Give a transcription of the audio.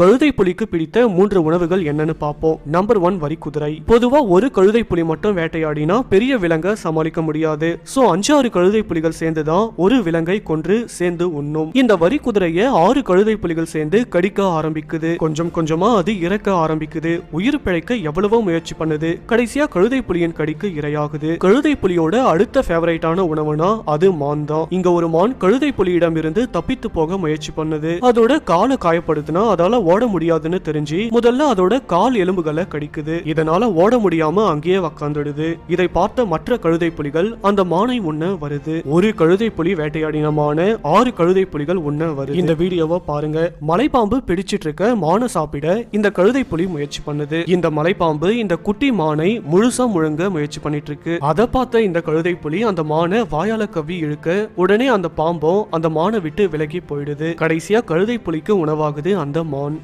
கழுதை புலிக்கு பிடித்த மூன்று உணவுகள் என்னன்னு பார்ப்போம். நம்பர் ஒன் வரி குதிரை. பொதுவா ஒரு கழுதை புலி மட்டும் வேட்டையாடினா பெரிய விலங்கை சமாளிக்க முடியாது. சோ அஞ்சாறு கழுதை புலிகள் சேர்ந்துதான் ஒரு விலங்கை கொன்று சேர்ந்து உண்ணும். இந்த வரி குதிரைய ஆறு கழுதை புலிகள் சேர்ந்து கடிக்க ஆரம்பிக்குது. கொஞ்சம் கொஞ்சமா அது இறக்க ஆரம்பிக்குது. உயிர் பிழைக்க எவ்வளவோ முயற்சி பண்ணுது. கடைசியா கழுதை புலியின் கடிக்கு இரையாகுது. கழுதை புலியோட அடுத்த ஃபேவரைட்டான உணவுனா அது மான் தான். இங்க ஒரு மான் கழுதை புலியிடம் இருந்து தப்பித்து போக முயற்சி பண்ணுது. அதோட காலை காயப்படுத்தினா அதால ஓட முடியாதுன்னு தெரிஞ்சு முதல்ல அதோட கால் எலும்புகளை கடிக்குது. இதனால ஓட முடியாம அங்கேயே உக்காந்துடுது. இதை பார்த்த மற்ற கழுதை புலிகள் அந்த மானை உண்ண வருது. ஒரு கழுதை புலி வேட்டையாடின மான ஆறு கழுதை புலிகள் உண்ண வருது. இந்த வீடியோவை பாருங்க. மலைப்பாம்பு பிடிச்சிட்டு இருக்க மானை சாப்பிட இந்த கழுதை புலி முயற்சி பண்ணுது. இந்த மலைப்பாம்பு இந்த குட்டி மானை முழுசா முழுங்க முயற்சி பண்ணிட்டு இருக்கு அதை பார்த்த இந்த கழுதை புலி அந்த மானை வாயால கவ்வி இழுக்க உடனே அந்த பாம்பும் அந்த மானை விட்டு விலகி போயிடுது. கடைசியா கழுதை புலிக்கு உணவாகுது அந்த மான்.